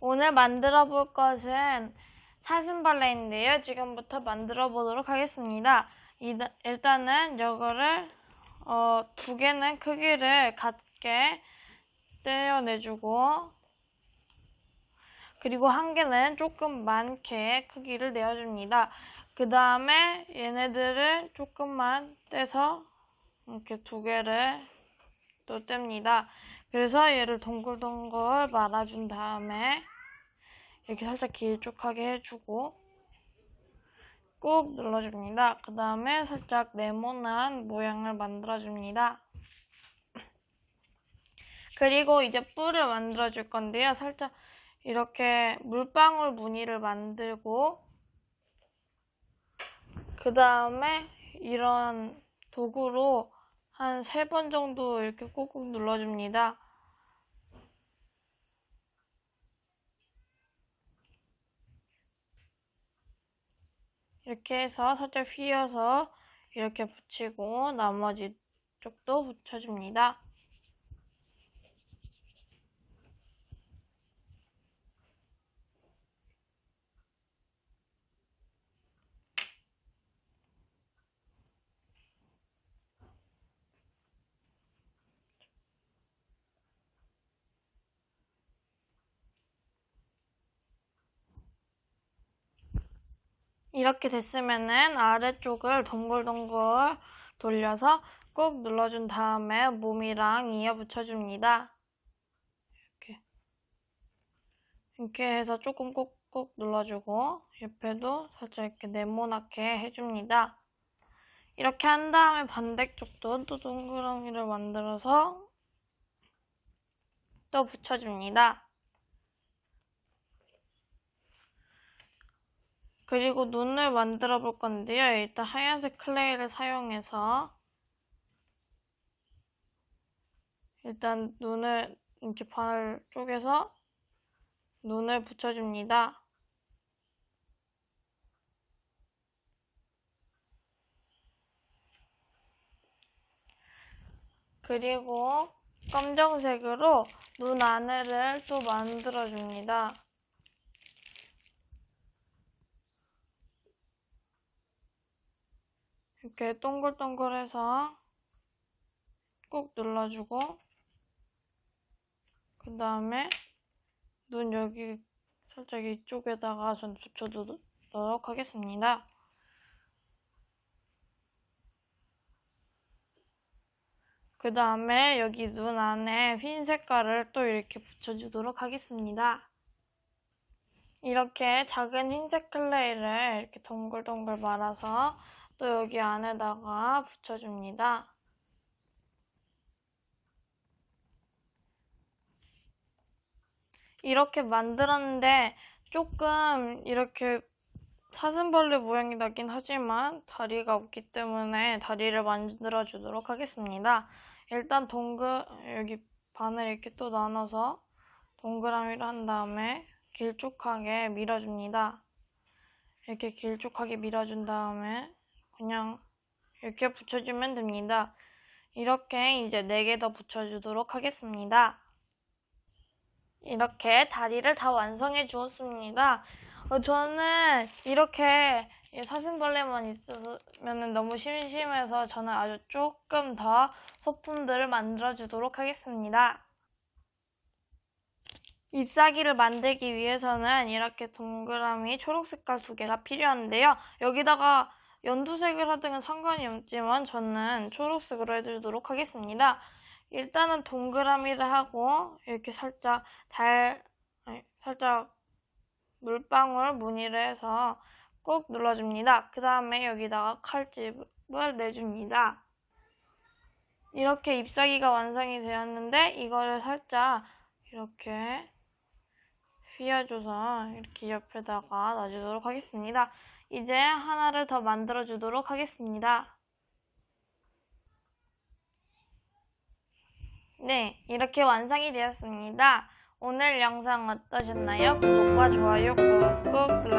오늘 만들어 볼 것은 사슴벌레인데요. 지금부터 만들어 보도록 하겠습니다. 이- 일단은 이거를 어, 두 개는 크기를 같게 떼어내주고 그리고 한 개는 조금 많게 크기를 내어줍니다. 그 다음에 얘네들을 조금만 떼서 이렇게 두 개를 또 뗍니다. 그래서 얘를 동글동글 말아준 다음에 이렇게 살짝 길쭉하게 해주고 꾹 눌러줍니다. 그 다음에 살짝 네모난 모양을 만들어줍니다. 그리고 이제 뿔을 만들어줄 건데요. 살짝 이렇게 물방울 무늬를 만들고 그 다음에 이런 도구로 한 세 번 정도 이렇게 꾹꾹 눌러줍니다. 이렇게 해서 살짝 휘어서 이렇게 붙이고 나머지 쪽도 붙여줍니다. 이렇게 됐으면은 아래쪽을 동글동글 돌려서 꾹 눌러준 다음에 몸이랑 이어 붙여줍니다. 이렇게. 이렇게 해서 조금 꾹꾹 눌러주고 옆에도 살짝 이렇게 네모나게 해줍니다. 이렇게 한 다음에 반대쪽도 또 동그라미를 만들어서 또 붙여줍니다. 그리고 눈을 만들어 볼 건데요. 일단 하얀색 클레이를 사용해서 일단 눈을 이렇게 반을 쪼개서 눈을 붙여줍니다. 그리고 검정색으로 눈 안에를 또 만들어줍니다. 이렇게 동글동글해서 꾹 눌러주고 그 다음에 눈 여기 살짝 이쪽에다가 전 붙여두도록 하겠습니다. 그 다음에 여기 눈 안에 흰 색깔을 또 이렇게 붙여주도록 하겠습니다. 이렇게 작은 흰색 클레이를 이렇게 동글동글 말아서 또 여기 안에다가 붙여줍니다. 이렇게 만들었는데 조금 이렇게 사슴벌레 모양이 나긴 하지만 다리가 없기 때문에 다리를 만들어 주도록 하겠습니다. 일단 동글 여기 반을 이렇게 또 나눠서 동그라미를 한 다음에 길쭉하게 밀어줍니다. 이렇게 길쭉하게 밀어준 다음에 그냥 이렇게 붙여주면 됩니다. 이렇게 이제 4개 더 붙여주도록 하겠습니다. 이렇게 다리를 다 완성해 주었습니다. 어, 저는 이렇게 사슴벌레만 있으면 너무 심심해서 저는 아주 조금 더 소품들을 만들어 주도록 하겠습니다. ip사귀를 만들기 위해서는 이렇게 동그라미 초록 색깔 두 개가 필요한데요. 여기다가 연두색을 하든 상관이 없지만 저는 초록색으로 해주도록 하겠습니다. 일단은 동그라미를 하고 이렇게 살짝 달, 아니, 살짝 물방울 무늬를 해서 꾹 눌러줍니다. 그 다음에 여기다가 칼집을 내줍니다. 이렇게 잎사귀가 완성이 되었는데 이거를 살짝 이렇게 휘어줘서 이렇게 옆에다가 놔주도록 하겠습니다. 이제 하나를 더 만들어 주도록 하겠습니다. 네, 이렇게 완성이 되었습니다. 오늘 영상 어떠셨나요? 구독과 좋아요 꾹꾹 눌러주세요.